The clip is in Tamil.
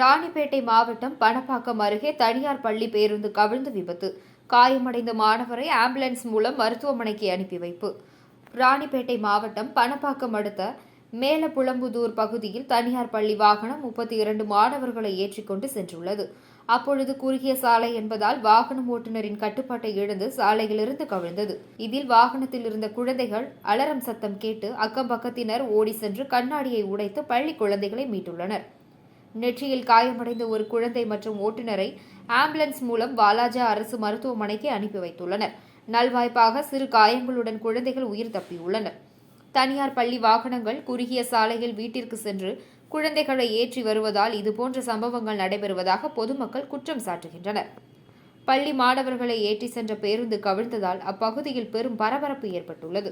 ராணிப்பேட்டை மாவட்டம் பணப்பாக்கம் அருகே தனியார் பள்ளி பேருந்து கவிழ்ந்து விபத்து. காயமடைந்த மாணவரை ஆம்புலன்ஸ் மூலம் மருத்துவமனைக்கு அனுப்பி வைப்பு. ராணிப்பேட்டை மாவட்டம் பணப்பாக்கம் அடுத்த மேலப்புலம்புதூர் பகுதியில் தனியார் பள்ளி வாகனம் முப்பத்தி இரண்டு மாணவர்களை ஏற்றிக்கொண்டு சென்றுள்ளது. அப்பொழுது குறுகிய சாலை என்பதால் வாகனம் ஓட்டுநரின் கட்டுப்பாட்டை இழந்து சாலையிலிருந்து கவிழ்ந்தது. இதில் வாகனத்தில் இருந்த குழந்தைகள் அலறம் சத்தம் கேட்டு அக்கம் பக்கத்தினர் ஓடி சென்று கண்ணாடியை உடைத்து பள்ளி குழந்தைகளை மீட்டுள்ளனர். நெற்றியில் காயமடைந்த ஒரு குழந்தை மற்றும் ஓட்டுநரை ஆம்புலன்ஸ் மூலம் வாலாஜா அரசு மருத்துவமனைக்கு அனுப்பி வைத்துள்ளனர். நல்வாய்ப்பாக சிறு காயங்களுடன் குழந்தைகள் உயிர் தப்பியுள்ளனர். தனியார் பள்ளி வாகனங்கள் குறுகிய சாலையில் வீட்டிற்கு சென்று குழந்தைகளை ஏற்றி வருவதால் இதுபோன்ற சம்பவங்கள் நடைபெறுவதாக பொதுமக்கள் குற்றம் சாட்டுகின்றனர். பள்ளி மாணவர்களை ஏற்றி சென்ற பேருந்து கவிழ்ந்ததால் அப்பகுதியில் பெரும் பரபரப்பு ஏற்பட்டுள்ளது.